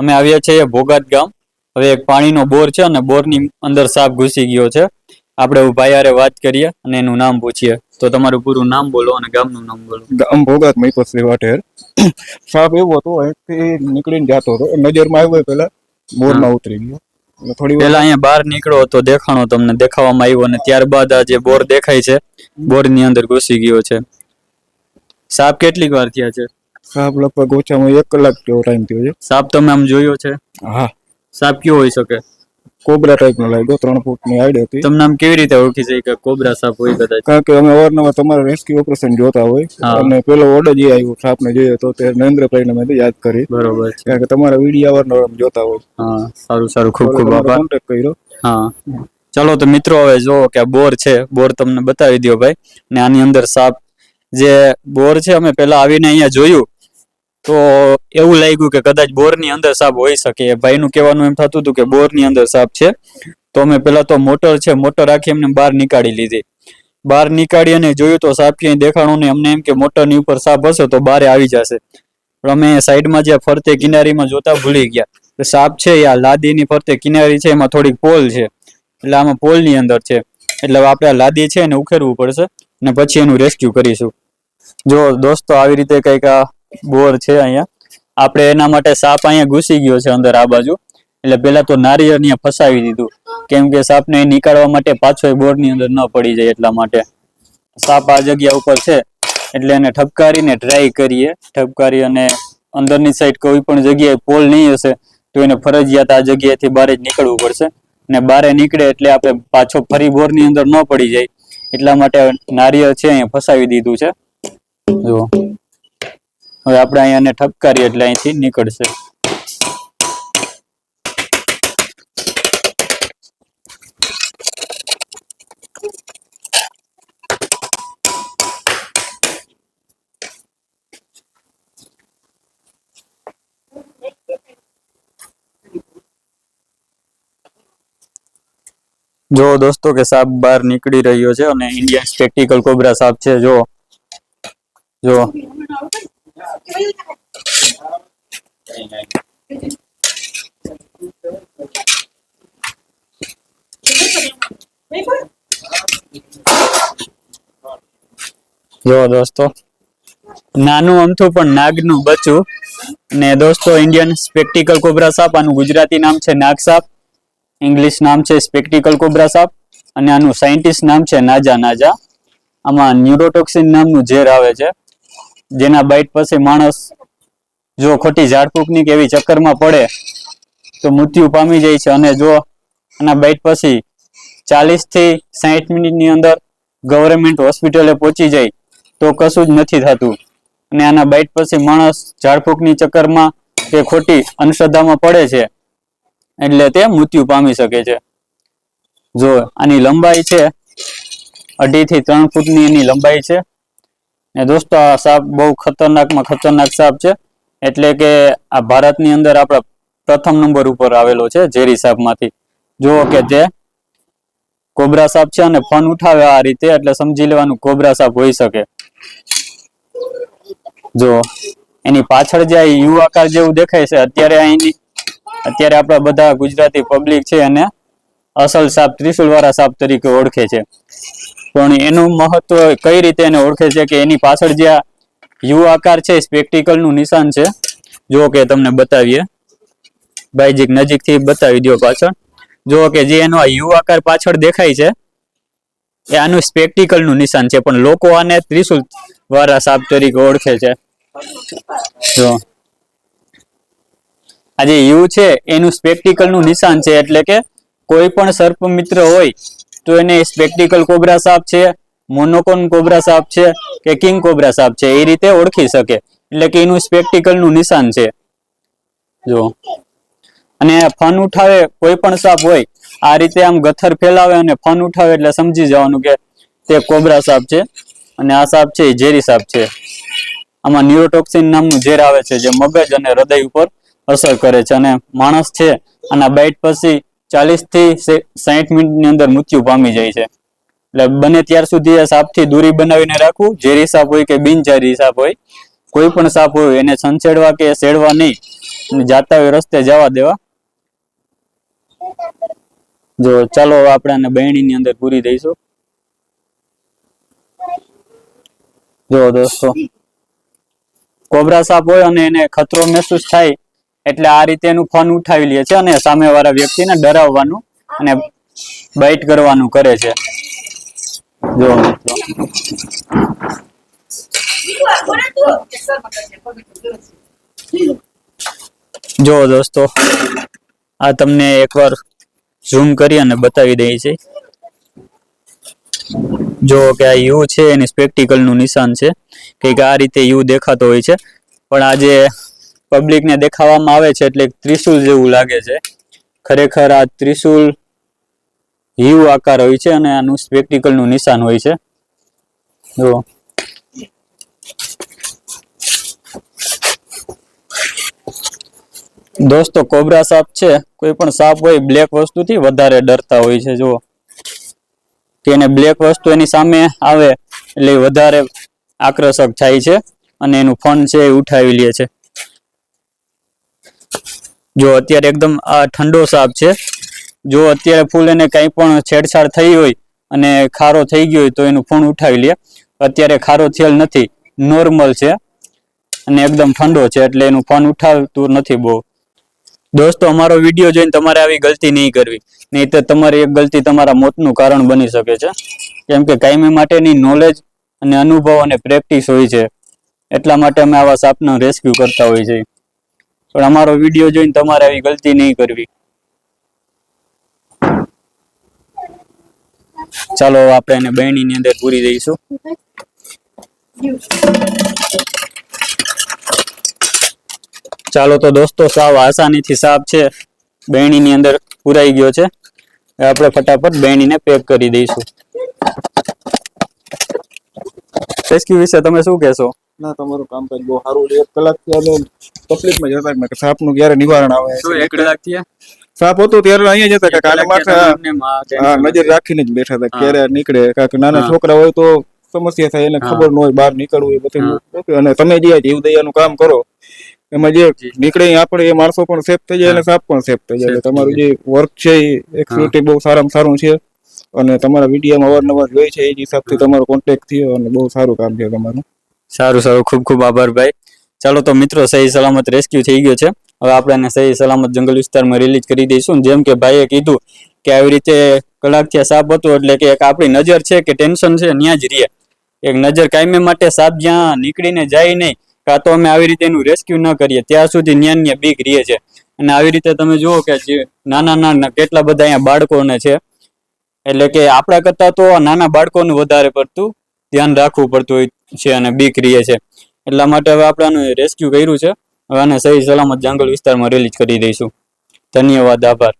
અમે આવ્યા છીએ ભોગાત ગામ. હવે એક પાણીનો બોર છે અને બોરની અંદર સાપ ઘૂસી ગયો છે. આપણે ભાઈ હારે વાત કરીએ અને એનું નામ પૂછીએ. તો તમારું પૂરું નામ બોલો અને ગામનું નામ બોલો. ગામ ભોગાત મહીપતશ્રી વાટેર. સાપ એવો હતો અહીંથી નીકળીને જતો હતો. નજરમાં આવ્યો પેલા બોરમાં ઉતરી ગયો. થોડી પેલા અહીંયા બહાર નીકળો તો દેખાણો તમને દેખાવામાં આવ્યો અને ત્યારબાદ આ જે બોર દેખાય છે બોરની અંદર ઘૂસી ગયો છે. સાપ કેટલીક વાર થયા છે? સાપ લગભગ ઓછામાં એક કલાક જેવો ટાઈમ થયો છે. સાપ તમે આમ જોયો છે? હા. સાપ કયો હોઈ શકે? કોબરા ટાઈપનો લાગ્યો ત્રણ ફૂટની હાઈડ હતી. તમને આમ કેવી રીતે ઓળખી જાય કે કોબરા સાપ હોય કદાચ? કારણ કે અમે અવારનવાર તમારા રેસ્ક્યુ ઓપરેશન જોતા હોય. અને પેલો ઓર્ડર જે આવ્યો સાપને જોયો તો તે નરેન્દ્રભાઈને મેં યાદ કરી. બરોબર છે. કારણ કે તમારા વીડિયો અવારનવાર જોતા હોય. હા સારું સારું. ખૂબ ખૂબ આભાર. કોન્ટેક્ટ કર્યો. હા. ચલો તો મિત્રો હવે જો કે આ બોર છે. બોર તમને બતાવી દો ભાઈ. ને આની અંદર સાપ જે બોર છે, અમે પેલા આવીને અહીંયા જોયું. તો એવું લાગ્યું કે કદાચ બોરની અંદર સાપ હોઈ શકે. એ ભાઈનું કહેવાનું એમ થતું હતું કે બોરની અંદર સાપ છે. તો અમે પેલા તો મોટર છે, મોટર આખી એમને બહાર નીકાળી લીધી. બહાર નીકાળી અને જોયું તો સાપ ક્યાંય દેખાણો ને અમને એમ કે મોટરની ઉપર સાપ હશે તો બારે આવી જશે. પણ અમે સાઈડમાં જે ફરતે કિનારીમાં જોતા ભૂલી ગયા. તો સાપ છે એ આ લાદીની ફરતે કિનારી છે, એમાં થોડીક પોલ છે. એટલે આમાં પોલની અંદર છે. એટલે આપણે આ લાદી છે એને ઉખેરવું પડશે અને પછી એનું રેસ્ક્યુ કરીશું. જો દોસ્તો આવી રીતે કંઈક આ બોર છે અહીંયા, આપણે એના માટે સાપ અહીંયા ઘૂસી ગયો છે અંદર આ બાજુ. એટલે પેલા તો નારિયેળ અહીંયા ફસાવી દીધું. કેમ કે સાપને નીકાળવા માટે પાછો એ બોરની અંદર ન પડી જાય એટલા માટે. સાપ આ જગ્યા ઉપર છે, એટલે એને ઠપકારીને ટ્રાય કરીએ. ઠપકારી અને અંદરની સાઈડ કોઈ પણ જગ્યાએ પોલ નહીં હશે, તો એને ફરજિયાત આ જગ્યાએથી બહાર જ નીકળવું પડશે. અને બારે નીકળે એટલે આપણે પાછો ફરી બોરની અંદર ન પડી જાય. એટલા માટે નારિયેળ છે અહીંયા ફસાવી દીધું છે. જો. હવે આપણે અહીંયા એને ઠપકારીએ એટલે અહીંથી નીકળશે. જો દોસ્તો કે સાપ બહાર નીકળી રહ્યો છે અને ઇન્ડિયન સ્પેક્ટિકલ કોબરા સાપ છે, જો. જો. જો દોસ્તો, નાનું અમથું પણ નાગનું બચ્ચું. ને દોસ્તો ઇન્ડિયન સ્પેક્ટિકલ કોબરા સાપ, આનું ગુજરાતી નામ છે નાગ સાપ. ઇંગ્લિશ નામ છે સ્પેક્ટિકલ કોબરા સાપ. અને આનું સાયન્ટિસ્ટ નામ છે નાજા નાજા. આમાં ન્યુરોટોક્સિન નામનું ઝેર આવે છે. જેના બાઇટ પછી માણસ જો ખોટી ઝાડફૂંકની કે એવી ચક્કરમાં પડે, તો મૃત્યુ પામી જાય છે. અને જો આના બાઇટ પછી ચાલીસથી સાહીઠ મિનિટની અંદર ગવર્મેન્ટ હોસ્પિટલે પહોંચી જાય, તો કશું જ નથી થતું. અને આના બાઇટ પછી માણસ ઝાડફૂંકની ચક્કરમાં કે ખોટી અંધશ્રદ્ધામાં પડે છે, એટલે તે મૃત્યુ પામી શકે છે. જો આની લંબાઈ છે અઢી થી ત્રણ ફૂટની એની લંબાઈ છે. ને દોસ્તો, આ સાપ બહુ ખતરનાકમાં ખતરનાક સાપ છે. એટલે કે આ ભારતની અંદર આપણા પ્રથમ નંબર ઉપર આવેલો છે ઝેરી સાપમાંથી. જુઓ કે જે કોબરા સાપ છે અને ફોન ઉઠાવે આ રીતે, એટલે સમજી લેવાનું કોબરા સાપ હોઈ શકે. જો એની પાછળ જે યુ આકાર જેવું દેખાય છે, અત્યારે અહીંની, અત્યારે આપણા બધા ગુજરાતી પબ્લિક છે એને અસલ સાપ ત્રિશુલ વાળા સાપ તરીકે ઓળખે છે. પણ એનું મહત્વ કઈ રીતે એને ઓળખે છે કે એની પાછળ જે આ યુ આકાર છે સ્પેક્ટિકલનું નિશાન છે? જો કે તમને બતાવીએ. બાઈજીક નજીકથી બતાવી દો પાછળ. જો કે જે એનો આ યુ આકાર પાછળ દેખાય છે, એ આનું સ્પેક્ટિકલનું નિશાન છે, પણ લોકો આને ત્રિશુલ વાળા સાપ તરીકે ઓળખે છે. જો. આ જે યુ છે, એનું સ્પેક્ટિકલનું નિશાન છે, એટલે કે કોઈ પણ સર્પ મિત્ર હોય તો એને સ્પેક્ટિકલ કોબરા સાપ છે મોનોકોન કોબરા સાપ છે કે કિંગ કોબરા સાપ છે, એ રીતે ઓળખી શકે. એટલે કે એનું સ્પેક્ટિકલનું નિશાન છે. જો. અને ફન ઉઠાવે કોઈ પણ સાપ હોય, આ રીતે આમ ગથર ફેલાવે અને ફન ઉઠાવે એટલે સમજી જવાનું કે તે કોબરા સાપ છે. અને આ સાપ છે એ ઝેરી સાપ છે. આમાં ન્યુરોટોક્સિન નામનું ઝેર આવે છે, જે મગજ અને હૃદય ઉપર અસર કરે છે. અને માણસ છે, આના બાઇટ પછી ચાલીસથી સાહીઠ મિનિટની અંદર મૃત્યુ પામી જાય છે. એટલે બને ત્યાર સુધી આ સાપથી દૂરી બનાવીને રાખવું. ઝેરી સાપ હોય કે બિનઝેરી સાપ હોય, કોઈ પણ સાપ હોય, એને સંચેડવા કે સેડવા નહીં. જાતા હોય રસ્તે જવા દેવા. જો ચાલો આપણે બહેણીની અંદર પૂરી દઈશું. જો દોસ્તો, કોબરા સાપ હોય અને એને ખતરો મહેસૂસ થાય એટલે આ રીતે એનું ફોન ઉઠાવી લે છે અને સામેવાળા વ્યક્તિને ડરાવવાનું અને બાઇટ કરવાનું કરે છે. જો જો દોસ્તો, આ તમને એકવાર ઝૂમ કરી અને બતાવી દઈ છે જો કે આ યુ છે, એની સ્પેક્ટિકલનું નિશાન છે. કે આ રીતે યુ દેખાતો હોય છે. પણ આ જે પબ્લિક ને દેખાવામાં આવે છે એટલે ત્રિશુલ જેવું લાગે છે. ખરેખર આ ત્રિશુલ હિવ આકાર હોય છે અને આનું સ્પેક્ટિકલનું નિશાન હોય છે. જો દોસ્તો, કોબરા સાપ છે, કોઈ પણ સાપ હોય બ્લેક વસ્તુથી વધારે ડરતા હોય છે જો તેને બ્લેક વસ્તુ એની સામે આવે એટલે વધારે આકર્ષક થાય છે અને એનું ફન છે એ ઉઠાવી લે છે. જો અત્યારે એકદમ આ ઠંડો સાપ છે. જો અત્યારે ફૂલ એને કંઈ પણ છેડછાડ થઈ હોય અને ખારો થઈ ગયો હોય તો એનું ફોન ઉઠાવી લે. અત્યારે ખારો થયેલ નથી, નોર્મલ છે અને એકદમ ઠંડો છે એટલે એનું ફોન ઉઠાવતું નથી બહુ. દોસ્તો, અમારો વીડિયો જોઈને તમારે આવી ગલતી નહીં કરવી. નહીં તો તમારી એક ગલતી તમારા મોતનું કારણ બની શકે છે. કેમ કે કાયમી માટેની નોલેજ અને અનુભવ અને પ્રેક્ટિસ હોય છે. એટલા માટે અમે આવા સાપનો રેસ્ક્યુ કરતા હોઈએ છે પણ અમારો વીડિયો જોઈને તમારે આવી ગલતી નહીં કરવી. ચાલો આપણે એને બહેણીની અંદર પૂરી દઈશું. ચાલો તો દોસ્તો સાવ આસાનીથી સાપ છે. બહેણીની અંદર પુરાઈ ગયો છે. આપણે ફટાફટ બહેણીને પેક કરી દઈશું. રેસ્ક્યુ વિશે તમે શું કહેશો? ના તમારું કામકાજ બહુ સારું છે. એક કલાકથી અમે તકલીફમાં જતા કે સાપનું ક્યારે નિવારણ આવે? એક કલાકથી સાપ હતો ત્યારે અહીંયા જતા કે કાલે માથે હા નજર રાખીને જ બેઠા હતા ક્યારે નીકળે કારણ કે નાના છોકરા હોય તો સમસ્યા થાય એને ખબર ન હોય બહાર નીકળવું એ બધું. અને તમે જે જીવદયાનું કામ કરો એમાં જે નીકળે આપણે એ માણસો પણ સેફ થઈ જાય અને સાપ પણ સેફ થઈ જાય. તમારું જે વર્ક છે એ એક્ટિવિટી બહુ સારામાં સારું છે. અને તમારા વિડીયોમાં અવારનવાર જોઈ છે એ જ હિસાબથી તમારો કોન્ટેક્ટ થયો અને બહુ સારું કામ છે તમારું. સારું સારું. ખૂબ ખૂબ આભાર ભાઈ. ચાલો તો મિત્રો, સહી સલામત રેસ્ક્યુ થઈ ગયો છે. હવે આપણે એને સહી સલામત જંગલ વિસ્તારમાં રિલીઝ કરી દઈશું. જેમ કે ભાઈએ કીધું કે આવી રીતે કલાકથી સાપ હતો, એટલે કે એક આપણી નજર છે કે ટેન્શન છે ત્યાં જ રહે એક નજર કાયમી માટે સાપ જ્યાં નીકળીને જાય નહીં, કાં તો અમે આવી રીતે એનું રેસ્ક્યુ ન કરીએ. ત્યાં સુધી ન્યાન ન્યા બીક રહે છે. અને આવી રીતે તમે જુઓ કે નાના નાના, કેટલા બધા અહીંયા બાળકોને છે. એટલે કે આપણા કરતાં તો નાના બાળકોનું વધારે પડતું ધ્યાન રાખવું પડતું હોય. છે અને બીક રીએ છે. એટલા માટે હવે આપણે આનું રેસ્ક્યુ કર્યું છે. હવે આને સહી સલામત જંગલ વિસ્તારમાં રિલીઝ કરી દઈશું. ધન્યવાદ, આભાર.